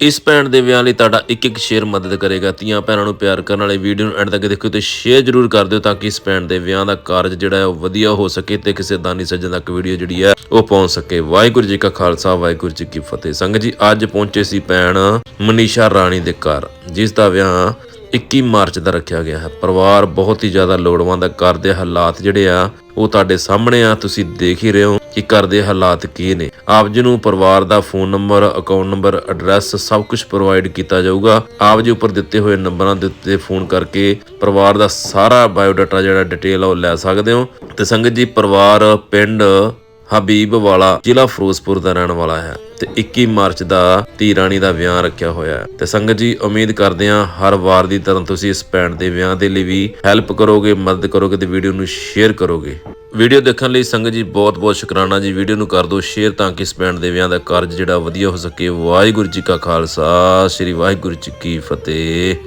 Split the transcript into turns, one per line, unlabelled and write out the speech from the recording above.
ਇਸ ਭੈਣ ਦੇ ਵਿਆਹ ਲਈ ਤੁਹਾਡਾ ਇੱਕ ਇੱਕ ਸ਼ੇਅਰ ਮਦਦ ਕਰੇਗਾ। ਤੀਆਂ ਭੈਣਾਂ ਨੂੰ ਪਿਆਰ ਕਰਨ ਵਾਲੇ ਵੀਡੀਓ ਨੂੰ ਐਂਡ ਤੱਕ ਦੇਖਿਓ ਤੇ ਸ਼ੇਅਰ ਜ਼ਰੂਰ ਕਰ ਦਿਓ ਤਾਂ ਕਿ ਇਸ ਭੈਣ ਦੇ ਵਿਆਹ ਦਾ ਕਾਰਜ ਜਿਹੜਾ ਹੈ ਉਹ ਵਧੀਆ ਹੋ ਸਕੇ ਤੇ ਕਿਸੇ ਦਾਨੀ ਸੱਜਣ ਤੱਕ ਵੀਡੀਓ ਜਿਹੜੀ ਹੈ ਉਹ ਪਹੁੰਚ ਸਕੇ। ਵਾਹਿਗੁਰੂ ਜੀ ਕਾ ਖਾਲਸਾ, ਵਾਹਿਗੁਰੂ ਜੀ ਕੀ ਫਤਿਹ। ਸੰਗਤ ਜੀ, ਅੱਜ ਪਹੁੰਚੇ ਸੀ ਭੈਣ ਮਨੀਸ਼ਾ ਰਾਣੀ ਦੇ ਘਰ, ਜਿਸ ਦਾ ਵਿਆਹ 21 ਮਾਰਚ ਦਾ ਰੱਖਿਆ ਗਿਆ ਹੈ। ਪਰਿਵਾਰ ਬਹੁਤ ਹੀ ਜ਼ਿਆਦਾ ਲੋੜਵੰਦ ਹੈ ਘਰ ਦੇ ਹਾਲਾਤ ਜਿਹੜੇ ਆ ਉਹ ਤੁਹਾਡੇ ਸਾਹਮਣੇ ਆ, ਤੁਸੀਂ ਦੇਖ ਹੀ ਰਹੇ ਹੋ ਕਿ ਘਰ ਦੇ ਹਾਲਾਤ ਕੀ ਨੇ। ਆਪ ਜੀ ਨੂੰ ਪਰਿਵਾਰ ਦਾ phone number, account number, address ਸਭ ਕੁਝ ਪ੍ਰੋਵਾਈਡ ਕੀਤਾ ਜਾਊਗਾ। ਆਪ ਜੀ ਉੱਪਰ ਦਿੱਤੇ ਹੋਏ ਨੰਬਰਾਂ ਦੇ ਉੱਤੇ ਫੋਨ ਕਰਕੇ ਪਰਿਵਾਰ ਦਾ ਸਾਰਾ ਬਾਇਓਡਾਟਾ ਜਿਹੜਾ ਡਿਟੇਲ ਆ ਉਹ ਲੈ ਸਕਦੇ ਹੋ। ਤੇ ਸੰਗਤ ਜੀ, ਪਰਿਵਾਰ, ਪਿੰਡ, ਹਬੀਬ ਵਾਲਾ ਜ਼ਿਲ੍ਹਾ ਫਿਰੋਜ਼ਪੁਰ ਦਾ ਰਹਿਣ ਵਾਲਾ ਹੈ। ਤੇ 21 ਮਾਰਚ ਦਾ ਧੀ ਰਾਣੀ ਦਾ ਵਿਆਹ ਰੱਖਿਆ ਹੋਇਆ ਹੈ। ਤੇ ਸੰਗਤ ਜੀ, ਉਮੀਦ ਕਰਦੇ ਹਾਂ ਹਰ ਵਾਰ ਦੀ ਤਰ੍ਹਾਂ ਤੁਸੀਂ ਇਸ ਭੈਣ ਦੇ ਵਿਆਹ ਦੇ ਲਈ ਵੀ ਹੈਲਪ ਕਰੋਗੇ, ਮਦਦ ਕਰੋਗੇ ਤੇ ਵੀਡੀਓ ਨੂੰ ਸ਼ੇਅਰ ਕਰੋਗੇ। ਵੀਡੀਓ ਦੇਖਣ ਲਈ ਸੰਗਤ ਜੀ ਬਹੁਤ ਬਹੁਤ ਸ਼ੁਕਰਾਨਾ ਜੀ। ਵੀਡੀਓ ਨੂੰ ਕਰ ਦਿਓ ਸ਼ੇਅਰ ਤਾਂ ਕਿ ਇਸ ਭੈਣ ਦੇ ਵਿਆਹ ਦਾ ਕਾਰਜ ਜਿਹੜਾ ਵਧੀਆ ਹੋ ਸਕੇ। ਵਾਹਿਗੁਰੂ ਜੀ ਕਾ ਖਾਲਸਾ, ਸ੍ਰੀ ਵਾਹਿਗੁਰੂ ਜੀ ਕੀ ਫਤਿਹ।